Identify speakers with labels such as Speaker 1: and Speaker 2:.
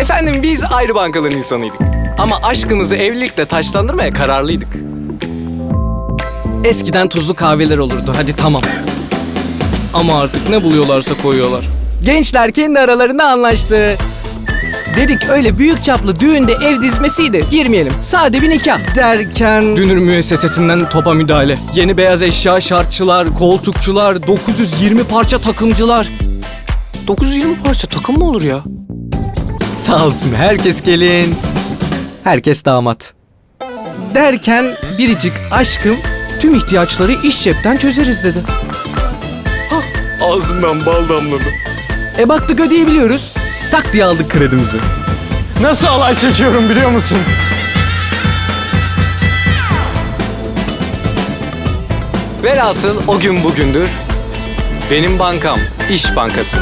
Speaker 1: Efendim biz ayrı bankaların insanıydık. Ama aşkımızı evlilikle taşlandırmaya kararlıydık. Eskiden tuzlu kahveler olurdu. Hadi tamam. Ama artık ne buluyorlarsa koyuyorlar. Gençler kendi aralarında anlaştı. Dedik öyle büyük çaplı düğünde ev dizmesiydi. Girmeyelim. Sade bir nikah. Derken... Dünür müessesesinden topa müdahale. Yeni beyaz eşya şartçılar, koltukçular, 920 parça takımcılar. 920 parça takım mı olur ya? Sağ olsun herkes gelin. Herkes damat. Derken biricik aşkım tüm ihtiyaçları iş cepten çözeriz dedi.
Speaker 2: Ağzımdan bal damladı.
Speaker 1: E baktık ödeyebiliyoruz. Tak diye aldık kredimizi.
Speaker 2: Nasıl alay çekiyorum biliyor musun?
Speaker 1: Velhasıl o gün bugündür. Benim bankam İş Bankası.